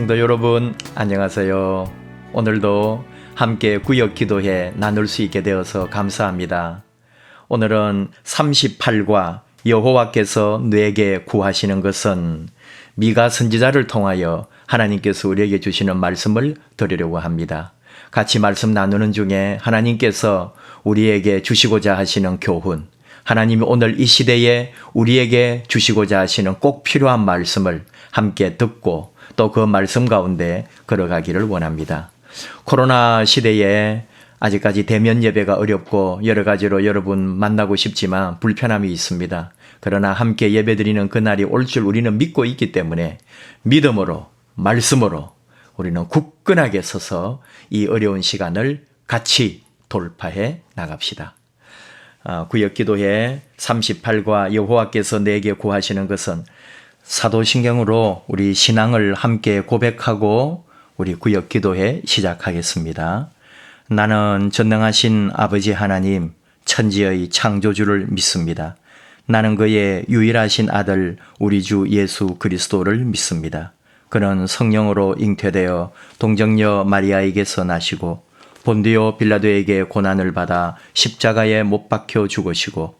성도 여러분, 안녕하세요. 오늘도 함께 구역 기도해 나눌 수 있게 되어서 감사합니다. 오늘은 38과 여호와께서 내게 구하시는 것은 미가 선지자를 통하여 하나님께서 우리에게 주시는 말씀을 드리려고 합니다. 같이 말씀 나누는 중에 하나님께서 우리에게 주시고자 하시는 교훈, 하나님이 오늘 이 시대에 우리에게 주시고자 하시는 꼭 필요한 말씀을 함께 듣고 또 그 말씀 가운데 걸어가기를 원합니다. 코로나 시대에 아직까지 대면 예배가 어렵고 여러 가지로 여러분 만나고 싶지만 불편함이 있습니다. 그러나 함께 예배드리는 그날이 올 줄 우리는 믿고 있기 때문에 믿음으로, 말씀으로 우리는 굳건하게 서서 이 어려운 시간을 같이 돌파해 나갑시다. 아, 구역 기도회 38과 여호와께서 내게 구하시는 것은 사도신경으로 우리 신앙을 함께 고백하고 우리 구역 기도회 시작하겠습니다. 나는 전능하신 아버지 하나님 천지의 창조주를 믿습니다. 나는 그의 유일하신 아들 우리 주 예수 그리스도를 믿습니다. 그는 성령으로 잉태되어 동정녀 마리아에게서 나시고 본디오 빌라도에게 고난을 받아 십자가에 못 박혀 죽으시고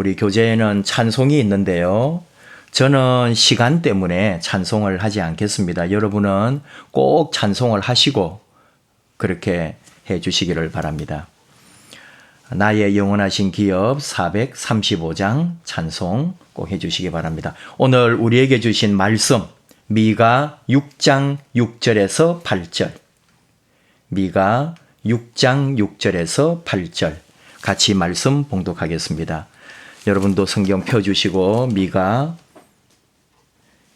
우리 교재에는 찬송이 있는데요. 저는 시간 때문에 찬송을 하지 않겠습니다. 여러분은 꼭 찬송을 하시고 그렇게 해 주시기를 바랍니다. 나의 영원하신 기업 435장 찬송 꼭 해 주시기 바랍니다. 오늘 우리에게 주신 말씀 미가 6장 6절에서 8절 미가 6장 6절에서 8절 같이 말씀 봉독하겠습니다. 여러분도 성경 펴주시고 미가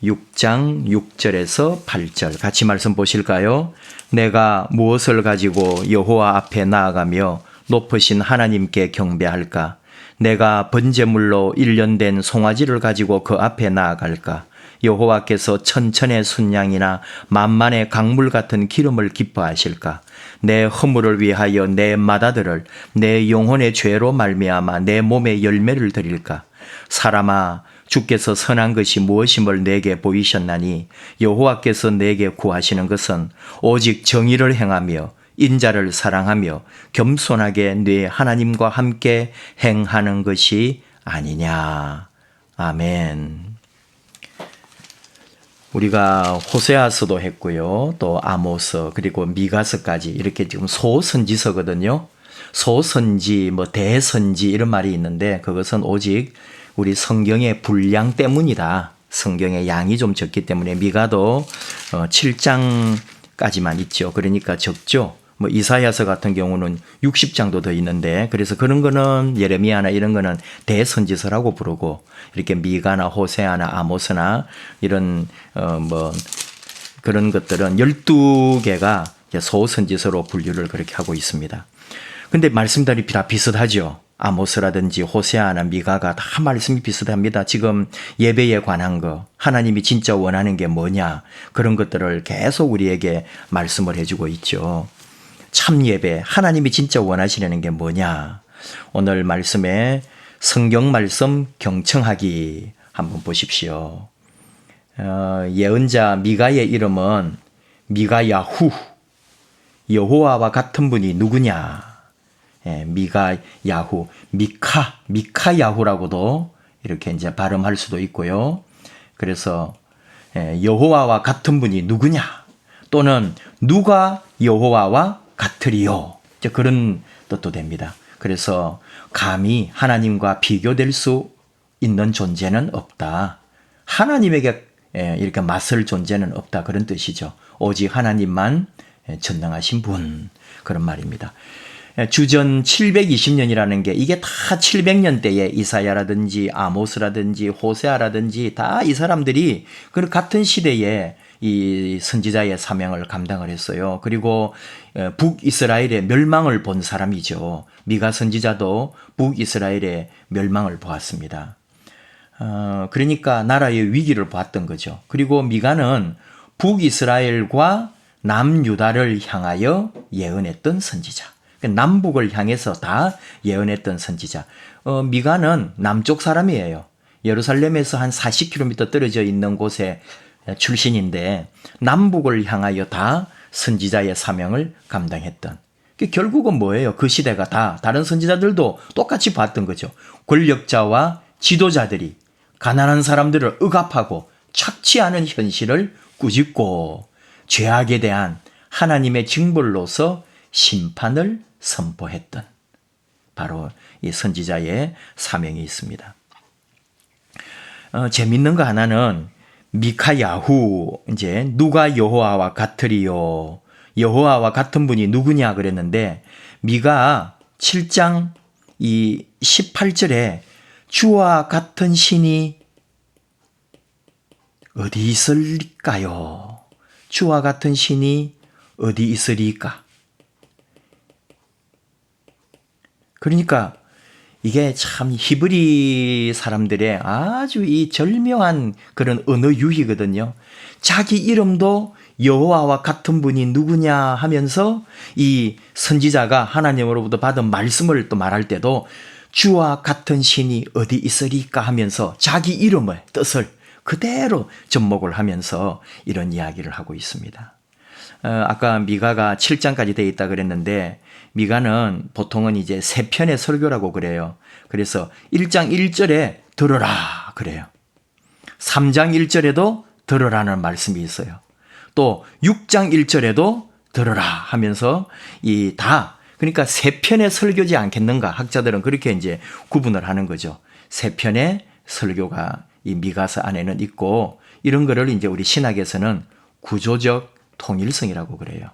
6장 6절에서 8절 같이 말씀 보실까요? 내가 무엇을 가지고 여호와 앞에 나아가며 높으신 하나님께 경배할까? 내가 번제물로 일련된 송아지를 가지고 그 앞에 나아갈까? 여호와께서 천천의 순양이나 만만의 강물 같은 기름을 기뻐하실까? 내 허물을 위하여 내 마다들을 내 영혼의 죄로 말미암아 내 몸에 열매를 드릴까? 사람아 주께서 선한 것이 무엇임을 내게 보이셨나니 여호와께서 내게 구하시는 것은 오직 정의를 행하며 인자를 사랑하며 겸손하게 네 하나님과 함께 행하는 것이 아니냐. 아멘. 우리가 호세아서도 했고요. 또 아모스 그리고 미가서까지 이렇게 지금 소선지서거든요. 소선지 뭐 대선지 이런 말이 있는데 그것은 오직 우리 성경의 분량 때문이다. 성경의 양이 좀 적기 때문에 미가도 7장까지만 있죠. 그러니까 적죠. 뭐 이사야서 같은 경우는 60장도 더 있는데 그래서 그런 거는 예레미야나 이런 거는 대선지서라고 부르고 이렇게 미가나 호세아나 아모스나 이런 어 뭐 그런 것들은 12개가 소선지서로 분류를 그렇게 하고 있습니다. 근데 말씀들이 다 비슷하죠. 아모스라든지 호세아나 미가가 다 말씀이 비슷합니다. 지금 예배에 관한 거, 하나님이 진짜 원하는 게 뭐냐, 그런 것들을 계속 우리에게 말씀을 해주고 있죠. 참 예배, 하나님이 진짜 원하시는 게 뭐냐? 오늘 말씀에 성경 말씀 경청하기 한번 보십시오. 어, 예언자 미가의 이름은 미가야후. 여호와와 같은 분이 누구냐? 예, 미가야후, 미카, 미카야후라고도 이렇게 이제 발음할 수도 있고요. 그래서 예, 여호와와 같은 분이 누구냐? 또는 누가 여호와와 같으리요. 이제 그런 뜻도 됩니다. 그래서 감히 하나님과 비교될 수 있는 존재는 없다. 하나님에게 예, 이렇게 맞설 존재는 없다. 그런 뜻이죠. 오직 하나님만 예, 전능하신 분. 그런 말입니다. 예, 주전 720년이라는 게 이게 다 700년대에 이사야라든지 아모스라든지 호세아라든지 다 이 사람들이 그 같은 시대에 이 선지자의 사명을 감당을 했어요. 그리고 어, 북이스라엘의 멸망을 본 사람이죠. 미가 선지자도 북이스라엘의 멸망을 보았습니다. 어, 그러니까 나라의 위기를 보았던 거죠. 그리고 미가는 북이스라엘과 남유다를 향하여 예언했던 선지자. 그러니까 남북을 향해서 다 예언했던 선지자. 어, 미가는 남쪽 사람이에요. 예루살렘에서 한 40km 떨어져 있는 곳에 출신인데 남북을 향하여 다 선지자의 사명을 감당했던. 그 결국은 뭐예요? 그 시대가 다 다른 선지자들도 똑같이 봤던 거죠. 권력자와 지도자들이 가난한 사람들을 억압하고 착취하는 현실을 꾸짖고 죄악에 대한 하나님의 징벌로서 심판을 선포했던 바로 이 선지자의 사명이 있습니다. 어, 재밌는 거 하나는 미카야후 이제 누가 여호와와 같으리요 여호와와 같은 분이 누구냐 그랬는데 미가 7장 이 18절에 주와 같은 신이 어디 있을까요? 주와 같은 신이 어디 있으리까? 그러니까 이게 참 히브리 사람들의 아주 이 절묘한 그런 언어 유희거든요. 자기 이름도 여호와와 같은 분이 누구냐 하면서 이 선지자가 하나님으로부터 받은 말씀을 또 말할 때도 주와 같은 신이 어디 있으리까 하면서 자기 이름의 뜻을 그대로 접목을 하면서 이런 이야기를 하고 있습니다. 어, 아까 미가가 7장까지 돼 있다 그랬는데 미가는 보통은 이제 세 편의 설교라고 그래요. 그래서 1장 1절에 들어라 그래요. 3장 1절에도 들어라는 말씀이 있어요. 또 6장 1절에도 들어라 하면서 이 다 그러니까 세 편의 설교지 않겠는가 학자들은 그렇게 이제 구분을 하는 거죠. 세 편의 설교가 이 미가서 안에는 있고 이런 거를 이제 우리 신학에서는 구조적 통일성이라고 그래요.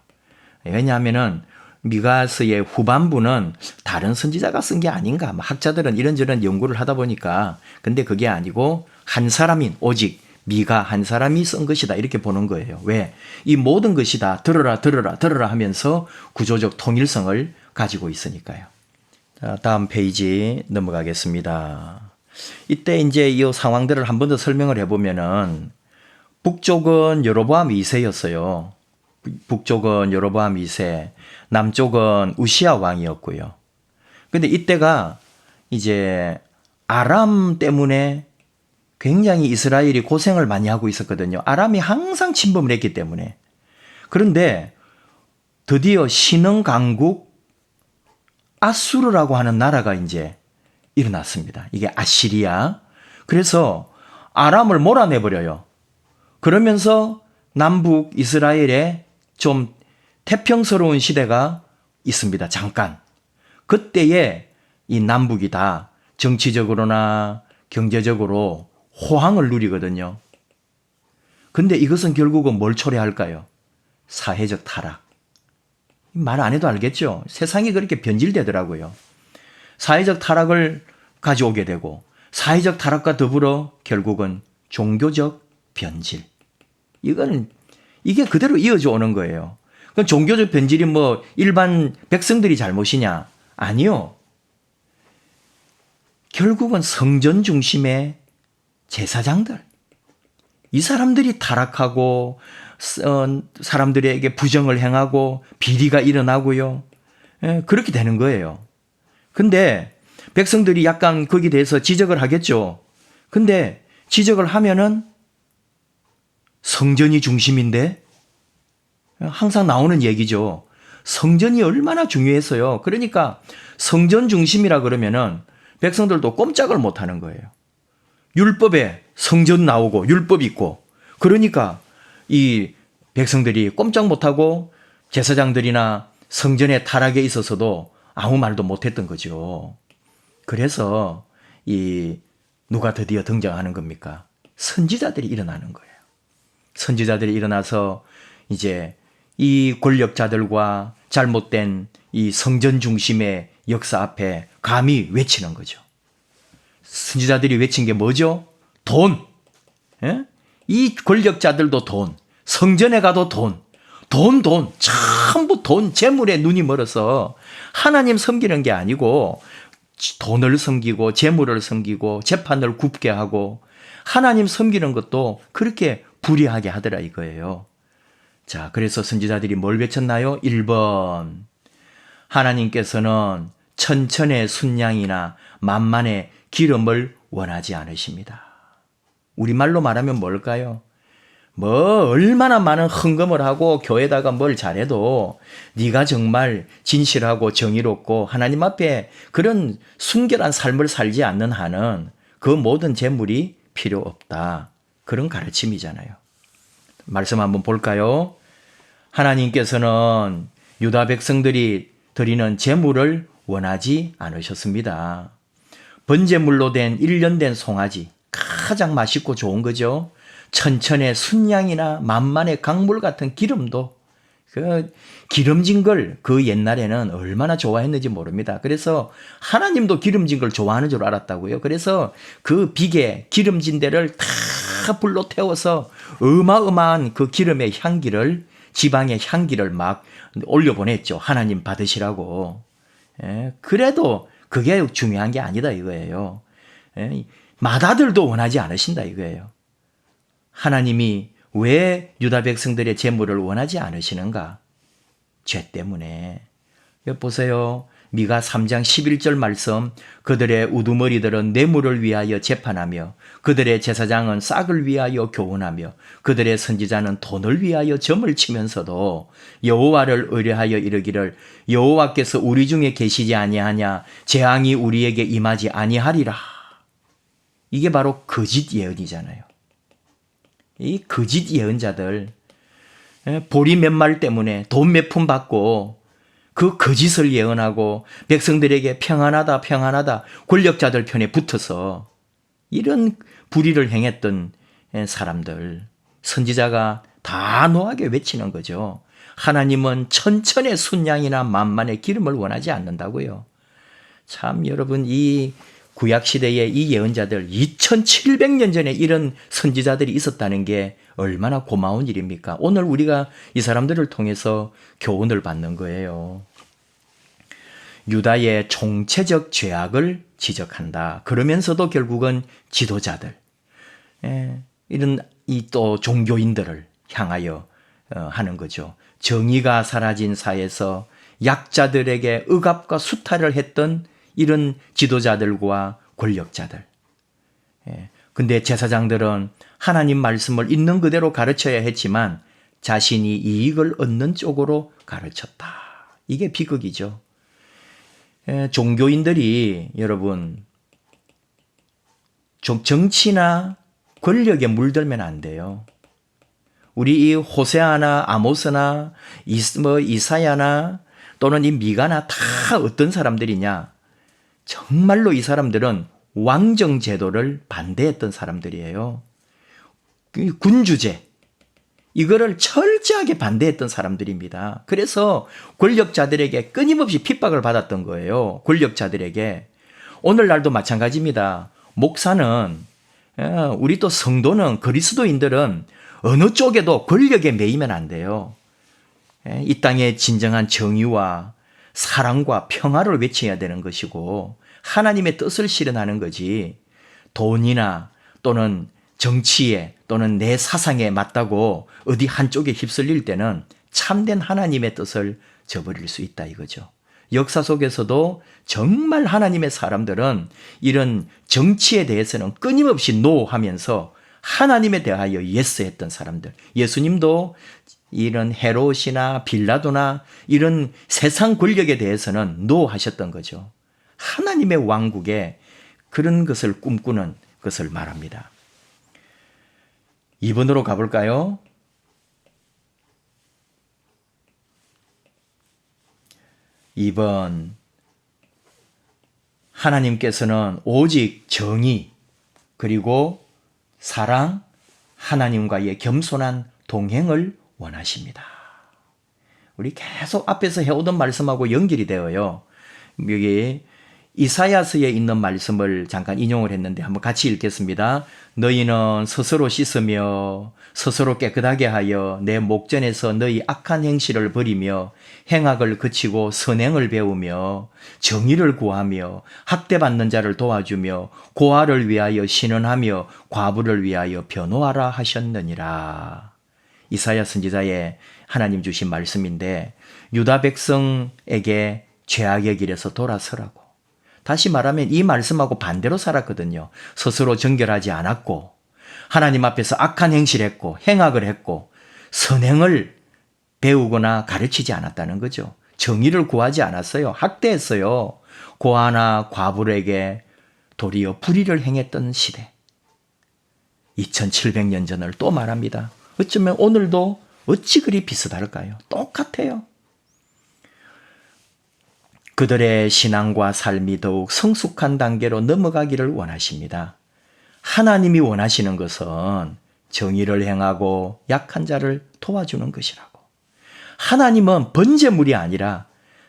왜냐하면은 미가서의 후반부는 다른 선지자가 쓴 게 아닌가. 뭐 학자들은 이런저런 연구를 하다 보니까 근데 그게 아니고 한 사람인 오직 미가 한 사람이 쓴 것이다 이렇게 보는 거예요. 왜? 이 모든 것이 다 들어라 들어라 들어라 하면서 구조적 통일성을 가지고 있으니까요. 자, 다음 페이지 넘어가겠습니다. 이때 이제 이 상황들을 한 번 더 설명을 해보면은 북쪽은 여로보암 2세였어요. 북쪽은 여로보암 2세, 남쪽은 우시아 왕이었고요. 근데 이때가 이제 아람 때문에 굉장히 이스라엘이 고생을 많이 하고 있었거든요. 아람이 항상 침범을 했기 때문에. 그런데 드디어 신흥 강국 아수르라고 하는 나라가 이제 일어났습니다. 이게 아시리아. 그래서 아람을 몰아내버려요. 그러면서 남북 이스라엘에 좀 태평스러운 시대가 있습니다. 잠깐. 그때에 이 남북이 다 정치적으로나 경제적으로 호황을 누리거든요. 근데 이것은 결국은 뭘 초래할까요? 사회적 타락. 말 안 해도 알겠죠? 세상이 그렇게 변질되더라고요. 사회적 타락을 가져오게 되고, 사회적 타락과 더불어 결국은 종교적 변질. 이거는, 이게 그대로 이어져 오는 거예요. 그럼 종교적 변질이 뭐 일반 백성들이 잘못이냐? 아니요. 결국은 성전 중심의 제사장들. 이 사람들이 타락하고 어, 사람들에게 부정을 행하고 비리가 일어나고요. 예, 그렇게 되는 거예요. 근데 백성들이 약간 거기에 대해서 지적을 하겠죠. 근데 지적을 하면은 성전이 중심인데 항상 나오는 얘기죠. 성전이 얼마나 중요했어요. 그러니까 성전 중심이라 그러면은 백성들도 꼼짝을 못 하는 거예요. 율법에 성전 나오고 율법 있고 그러니까 이 백성들이 꼼짝 못 하고 제사장들이나 성전의 타락에 있어서도 아무 말도 못 했던 거죠. 그래서 이 누가 드디어 등장하는 겁니까? 선지자들이 일어나는 거예요. 선지자들이 일어나서 이제 이 권력자들과 잘못된 이 성전 중심의 역사 앞에 감히 외치는 거죠. 선지자들이 외친 게 뭐죠? 돈. 예? 이 권력자들도 돈. 성전에 가도 돈, 돈, 돈, 전부 돈, 재물에 눈이 멀어서 하나님 섬기는 게 아니고 돈을 섬기고 재물을 섬기고 재판을 굽게 하고 하나님 섬기는 것도 그렇게 불이하게 하더라 이거예요. 자, 그래서 선지자들이 뭘 외쳤나요? 1번. 하나님께서는 천천의 순양이나 만만의 기름을 원하지 않으십니다. 우리말로 말하면 뭘까요? 뭐 얼마나 많은 헌금을 하고 교회다가 뭘 잘해도 네가 정말 진실하고 정의롭고 하나님 앞에 그런 순결한 삶을 살지 않는 한은 그 모든 재물이 필요 없다. 그런 가르침이잖아요. 말씀 한번 볼까요? 하나님께서는 유다 백성들이 드리는 재물을 원하지 않으셨습니다. 번제물로 된 1년 된 송아지 가장 맛있고 좋은 거죠. 천천의 순양이나 만만의 강물 같은 기름도 그 기름진 걸 그 옛날에는 얼마나 좋아했는지 모릅니다. 그래서 하나님도 기름진 걸 좋아하는 줄 알았다고요. 그래서 그 비계 기름진 데를 다 불로 태워서 어마어마한 그 기름의 향기를 지방의 향기를 막 올려 보냈죠. 하나님 받으시라고. 예, 그래도 그게 중요한 게 아니다 이거예요. 예, 마다들도 원하지 않으신다 이거예요. 하나님이 왜 유다 백성들의 재물을 원하지 않으시는가? 죄 때문에. 보세요. 미가 3장 11절 말씀 그들의 우두머리들은 뇌물을 위하여 재판하며 그들의 제사장은 싹을 위하여 교훈하며 그들의 선지자는 돈을 위하여 점을 치면서도 여호와를 의뢰하여 이르기를 여호와께서 우리 중에 계시지 아니하냐 재앙이 우리에게 임하지 아니하리라 이게 바로 거짓 예언이잖아요. 이 거짓 예언자들 예, 보리 몇 말 때문에 돈 몇 푼 받고 그 거짓을 예언하고 백성들에게 평안하다 평안하다 권력자들 편에 붙어서 이런 불의를 행했던 예, 사람들 선지자가 다 노하게 외치는 거죠. 하나님은 천천의 순양이나 만만의 기름을 원하지 않는다고요. 참 여러분 이 구약 시대의 이 예언자들 2700년 전에 이런 선지자들이 있었다는 게 얼마나 고마운 일입니까? 오늘 우리가 이 사람들을 통해서 교훈을 받는 거예요. 유다의 총체적 죄악을 지적한다. 그러면서도 결국은 지도자들, 예, 이런 이 또 종교인들을 향하여 어, 하는 거죠. 정의가 사라진 사회에서 약자들에게 억압과 수탈을 했던 이런 지도자들과 권력자들. 예, 근데 제사장들은 하나님 말씀을 있는 그대로 가르쳐야 했지만 자신이 이익을 얻는 쪽으로 가르쳤다. 이게 비극이죠. 예, 종교인들이 여러분 정- 정치나 권력에 물들면 안 돼요. 우리 이 호세아나 아모스나 이스, 뭐 이사야나 또는 이 미가나 다 어떤 사람들이냐? 정말로 이 사람들은 왕정 제도를 반대했던 사람들이에요. 이 군주제 이거를 철저하게 반대했던 사람들입니다. 그래서 권력자들에게 끊임없이 핍박을 받았던 거예요. 권력자들에게 오늘날도 마찬가지입니다. 목사는 예, 우리 또 성도는 그리스도인들은 어느 쪽에도 권력에 매이면 안 돼요. 예, 이 땅의 진정한 정의와 사랑과 평화를 외쳐야 되는 것이고 하나님의 뜻을 실현하는 거지 돈이나 또는 정치에 또는 내 사상에 맞다고 어디 한쪽에 휩쓸릴 때는 참된 하나님의 뜻을 저버릴 수 있다 이거죠. 역사 속에서도 정말 하나님의 사람들은 이런 정치에 대해서는 끊임없이 노하면서 하나님에 대하여 예스 했던 사람들. 예수님도 이런 헤롯이나 빌라도나 이런 세상 권력에 대해서는 노하셨던 거죠. 하나님의 왕국에 그런 것을 꿈꾸는 것을 말합니다. 2번으로 가볼까요? 2번. 하나님께서는 오직 정의, 그리고 사랑, 하나님과의 겸손한 동행을 원하십니다. 우리 계속 앞에서 해오던 말씀하고 연결이 되어요. 여기 이사야서에 있는 말씀을 잠깐 인용을 했는데 한번 같이 읽겠습니다. 너희는 스스로 씻으며 스스로 깨끗하게 하여 내 목전에서 너희 악한 행실을 버리며 행악을 그치고 선행을 배우며 정의를 구하며 학대받는 자를 도와주며 고아를 위하여 신원하며 과부를 위하여 변호하라 하셨느니라. 이사야 선지자의 하나님 주신 말씀인데 유다 백성에게 죄악의 길에서 돌아서라고. 다시 말하면 이 말씀하고 반대로 살았거든요. 스스로 정결하지 않았고 하나님 앞에서 악한 행실을 했고 행악을 했고 선행을 배우거나 가르치지 않았다는 거죠. 정의를 구하지 않았어요. 학대했어요. 고아나 과부에게 도리어 불의를 행했던 시대. 2700년 전을 또 말합니다. 어쩌면 오늘도 어찌 그리 비슷할까요? 똑같아요. 그들의 신앙과 삶이 더욱 성숙한 단계로 넘어가기를 원하십니다. 하나님이 원하시는 것은 정의를 행하고 약한 자를 도와주는 것이라고. 하나님은 번제물이 아니라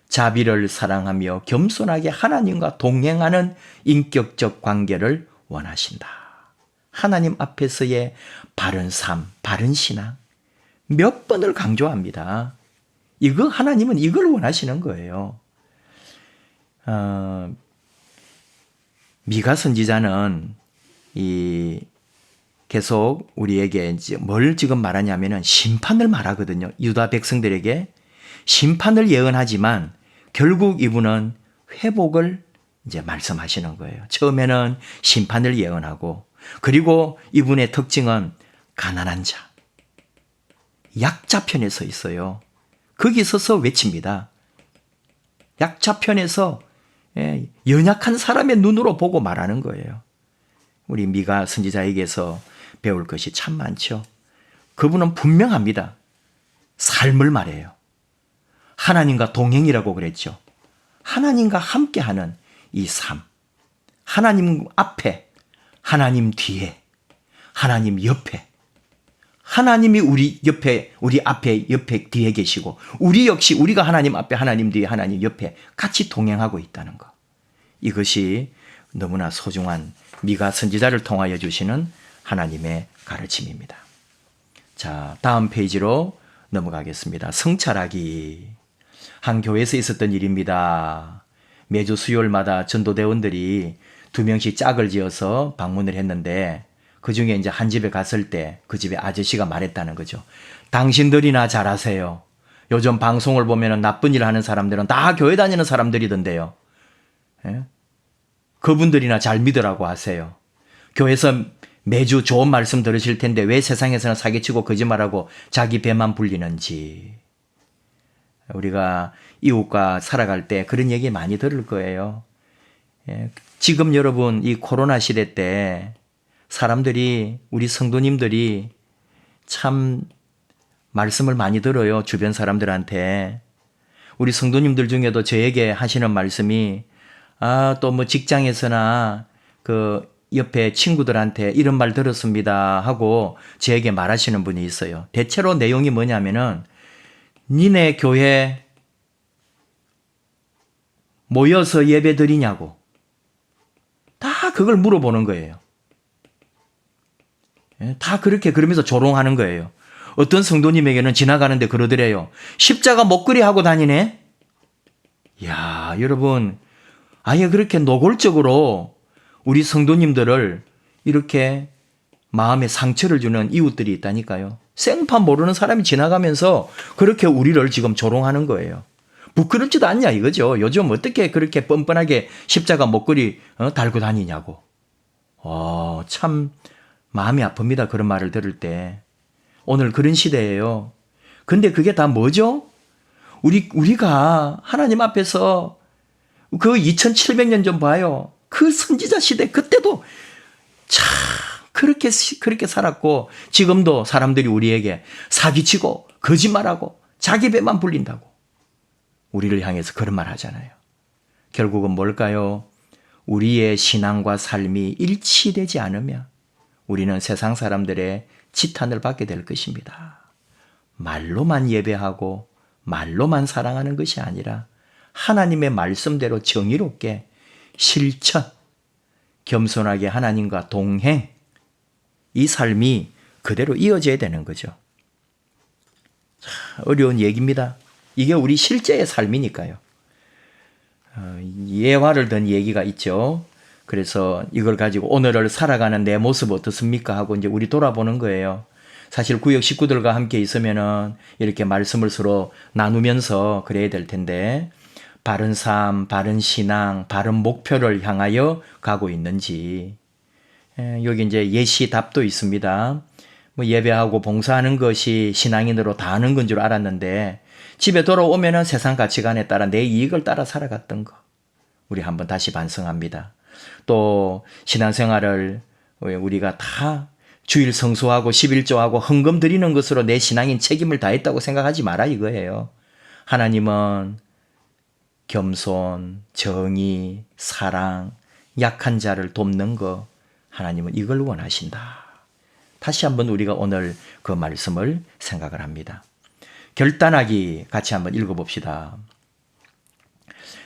자비를 사랑하며 겸손하게 하나님과 동행하는 인격적 관계를 원하신다. 하나님 앞에서의 바른 삶, 바른 신앙 몇 번을 강조합니다. 이거 하나님은 이걸 원하시는 거예요. 어, 미가 선지자는 이 계속 우리에게 이제 뭘 지금 말하냐면은 심판을 말하거든요. 유다 백성들에게 심판을 예언하지만 결국 이분은 회복을 이제 말씀하시는 거예요. 처음에는 심판을 예언하고 그리고 이분의 특징은 가난한 자, 약자 편에 서 있어요. 거기 서서 외칩니다. 약자 편에서 예, 연약한 사람의 눈으로 보고 말하는 거예요. 우리 미가 선지자에게서 배울 것이 참 많죠. 그분은 분명합니다. 삶을 말해요. 하나님과 동행이라고 그랬죠. 하나님과 함께하는 이 삶. 하나님 앞에, 하나님 뒤에, 하나님 옆에. 하나님이 우리 옆에, 우리 앞에, 옆에, 뒤에 계시고, 우리 역시 우리가 하나님 앞에, 하나님 뒤에, 하나님 옆에 같이 동행하고 있다는 것. 이것이 너무나 소중한 미가 선지자를 통하여 주시는 하나님의 가르침입니다. 자, 다음 페이지로 넘어가겠습니다. 성찰하기. 한 교회에서 있었던 일입니다. 매주 수요일마다 전도대원들이 두 명씩 짝을 지어서 방문을 했는데 그 중에 이제 한 집에 갔을 때 그 집에 아저씨가 말했다는 거죠. 당신들이나 잘하세요. 요즘 방송을 보면 나쁜 일 하는 사람들은 다 교회 다니는 사람들이던데요. 예? 그분들이나 잘 믿으라고 하세요. 교회에서 매주 좋은 말씀 들으실 텐데 왜 세상에서는 사기치고 거짓말하고 자기 배만 불리는지. 우리가 이웃과 살아갈 때 그런 얘기 많이 들을 거예요. 예, 지금 여러분 이 코로나 시대 때 사람들이 우리 성도님들이 참 말씀을 많이 들어요. 주변 사람들한테. 우리 성도님들 중에도 저에게 하시는 말씀이 아, 또 뭐 직장에서나 그 옆에 친구들한테 이런 말 들었습니다 하고 저에게 말하시는 분이 있어요. 대체로 내용이 뭐냐면은 니네 교회 모여서 예배 드리냐고. 다 그걸 물어보는 거예요. 예, 다 그렇게 그러면서 조롱하는 거예요. 어떤 성도님에게는 지나가는데 그러더래요. 십자가 목걸이 하고 다니네? 야 여러분, 아예 그렇게 노골적으로 우리 성도님들을 이렇게 마음에 상처를 주는 이웃들이 있다니까요. 생판 모르는 사람이 지나가면서 그렇게 우리를 지금 조롱하는 거예요. 부끄럽지도 않냐 이거죠. 요즘 어떻게 그렇게 뻔뻔하게 십자가 목걸이 어, 달고 다니냐고. 어, 참 마음이 아픕니다. 그런 말을 들을 때. 오늘 그런 시대예요. 근데 그게 다 뭐죠? 우리 우리가 하나님 앞에서 그 2700년 전 봐요. 그 선지자 시대 그때도 참 그렇게 그렇게 살았고 지금도 사람들이 우리에게 사기치고 거짓말하고 자기 배만 불린다고 우리를 향해서 그런 말 하잖아요. 결국은 뭘까요? 우리의 신앙과 삶이 일치되지 않으면 우리는 세상 사람들의 지탄을 받게 될 것입니다. 말로만 예배하고 말로만 사랑하는 것이 아니라 하나님의 말씀대로 정의롭게 실천, 겸손하게 하나님과 동행, 이 삶이 그대로 이어져야 되는 거죠. 자, 어려운 얘기입니다. 이게 우리 실제의 삶이니까요. 어, 예화를 든 얘기가 있죠. 그래서 이걸 가지고 오늘을 살아가는 내 모습 어떻습니까? 하고 이제 우리 돌아보는 거예요. 사실 구역 식구들과 함께 있으면은 이렇게 말씀을 서로 나누면서 그래야 될 텐데 바른 삶, 바른 신앙, 바른 목표를 향하여 가고 있는지 에, 여기 이제 예시 답도 있습니다. 뭐 예배하고 봉사하는 것이 신앙인으로 다 하는 건 줄 알았는데 집에 돌아오면은 세상 가치관에 따라 내 이익을 따라 살아갔던 거. 우리 한번 다시 반성합니다. 또 신앙생활을 우리가 다 주일 성수하고 11조하고 헌금 드리는 것으로 내 신앙인 책임을 다했다고 생각하지 마라 이거예요. 하나님은 겸손, 정의, 사랑, 약한 자를 돕는 거 하나님은 이걸 원하신다. 다시 한번 우리가 오늘 그 말씀을 생각을 합니다. 결단하기 같이 한번 읽어봅시다.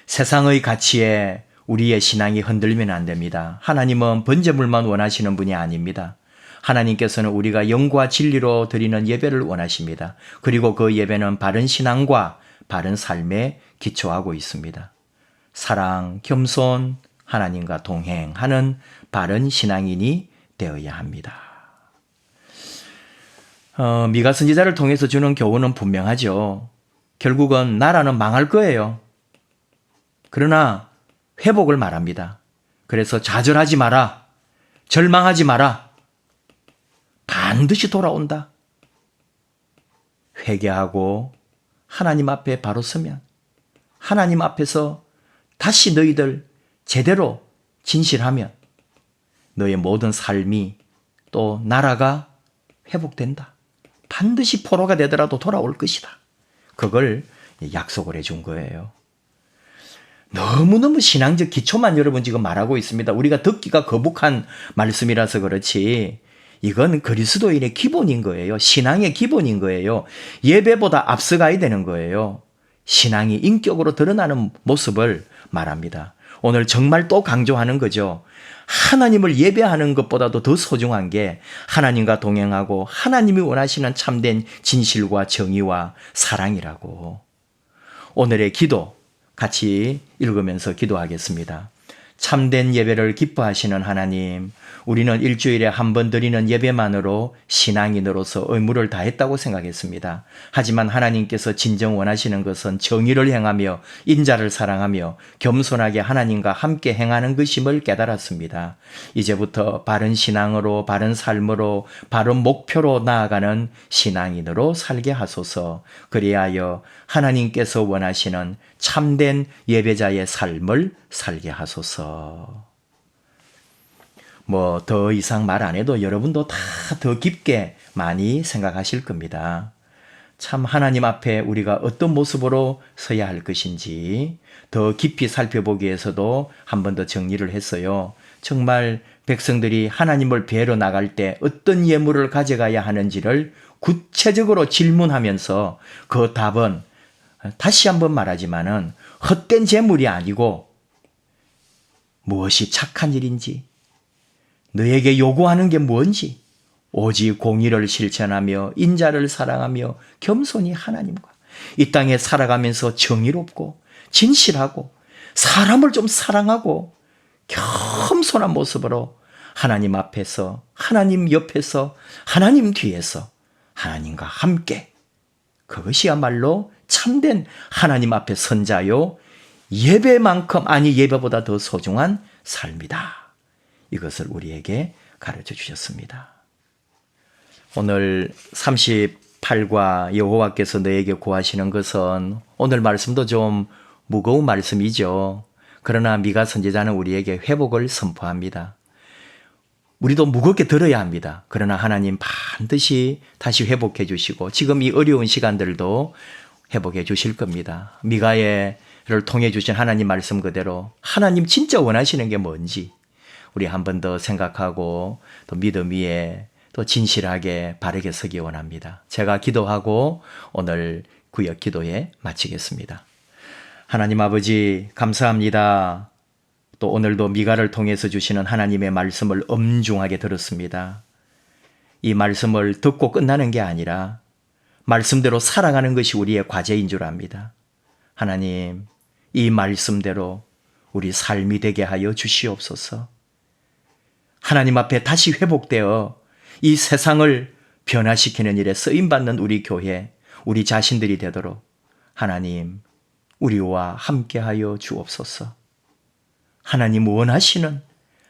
세상의 가치에 우리의 신앙이 흔들면 안 됩니다. 하나님은 번제물만 원하시는 분이 아닙니다. 하나님께서는 우리가 영과 진리로 드리는 예배를 원하십니다. 그리고 그 예배는 바른 신앙과 바른 삶에 기초하고 있습니다. 사랑, 겸손, 하나님과 동행하는 바른 신앙인이 되어야 합니다. 어, 미가 선지자를 통해서 주는 교훈은 분명하죠. 결국은 나라는 망할 거예요. 그러나 회복을 말합니다. 그래서 좌절하지 마라. 절망하지 마라. 반드시 돌아온다. 회개하고 하나님 앞에 바로 서면 하나님 앞에서 다시 너희들 제대로 진실하면 너의 모든 삶이 또 나라가 회복된다. 반드시 포로가 되더라도 돌아올 것이다. 그걸 약속을 해준 거예요. 너무너무 신앙적 기초만 여러분 지금 말하고 있습니다. 우리가 듣기가 거북한 말씀이라서 그렇지. 이건 그리스도인의 기본인 거예요. 신앙의 기본인 거예요. 예배보다 앞서가야 되는 거예요. 신앙이 인격으로 드러나는 모습을 말합니다. 오늘 정말 또 강조하는 거죠. 하나님을 예배하는 것보다도 더 소중한 게 하나님과 동행하고 하나님이 원하시는 참된 진실과 정의와 사랑이라고. 오늘의 기도 같이 읽으면서 기도하겠습니다. 참된 예배를 기뻐하시는 하나님, 우리는 일주일에 한 번 드리는 예배만으로 신앙인으로서 의무를 다했다고 생각했습니다. 하지만 하나님께서 진정 원하시는 것은 정의를 행하며 인자를 사랑하며 겸손하게 하나님과 함께 행하는 것임을 깨달았습니다. 이제부터 바른 신앙으로 바른 삶으로 바른 목표로 나아가는 신앙인으로 살게 하소서. 그리하여 하나님께서 원하시는 참된 예배자의 삶을 살게 하소서. 뭐 더 이상 말 안 해도 여러분도 다 더 깊게 많이 생각하실 겁니다. 참 하나님 앞에 우리가 어떤 모습으로 서야 할 것인지 더 깊이 살펴보기 위해서도 한 번 더 정리를 했어요. 정말 백성들이 하나님을 뵈러 나갈 때 어떤 예물을 가져가야 하는지를 구체적으로 질문하면서 그 답은 다시 한번 말하지만은 헛된 재물이 아니고 무엇이 착한 일인지 너에게 요구하는 게 뭔지 오직 공의를 실천하며 인자를 사랑하며 겸손히 하나님과 이 땅에 살아가면서 정의롭고 진실하고 사람을 좀 사랑하고 겸손한 모습으로 하나님 앞에서 하나님 옆에서 하나님 뒤에서 하나님과 함께 그것이야말로 참된 하나님 앞에 선자요 예배만큼 아니 예배보다 더 소중한 삶이다. 이것을 우리에게 가르쳐 주셨습니다. 오늘 38과 여호와께서 너에게 구하시는 것은 오늘 말씀도 좀 무거운 말씀이죠. 그러나 미가 선지자는 우리에게 회복을 선포합니다. 우리도 무겁게 들어야 합니다. 그러나 하나님 반드시 다시 회복해 주시고 지금 이 어려운 시간들도 회복해 주실 겁니다. 미가의 를 통해 주신 하나님 말씀 그대로 하나님 진짜 원하시는 게 뭔지 우리 한 번 더 생각하고 또 믿음 위에 또 진실하게 바르게 서기 원합니다. 제가 기도하고 오늘 구역 기도에 마치겠습니다. 하나님 아버지 감사합니다. 또 오늘도 미가를 통해서 주시는 하나님의 말씀을 엄중하게 들었습니다. 이 말씀을 듣고 끝나는 게 아니라 말씀대로 살아가는 것이 우리의 과제인 줄 압니다. 하나님, 이 말씀대로 우리 삶이 되게 하여 주시옵소서. 하나님 앞에 다시 회복되어 이 세상을 변화시키는 일에 쓰임받는 우리 교회, 우리 자신들이 되도록 하나님, 우리와 함께하여 주옵소서. 하나님 원하시는,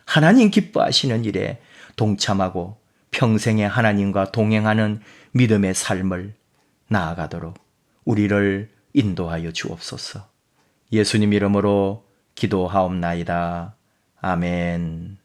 하나님 기뻐하시는 일에 동참하고 평생에 하나님과 동행하는 믿음의 삶을 나아가도록 우리를 인도하여 주옵소서. 예수님 이름으로 기도하옵나이다. 아멘.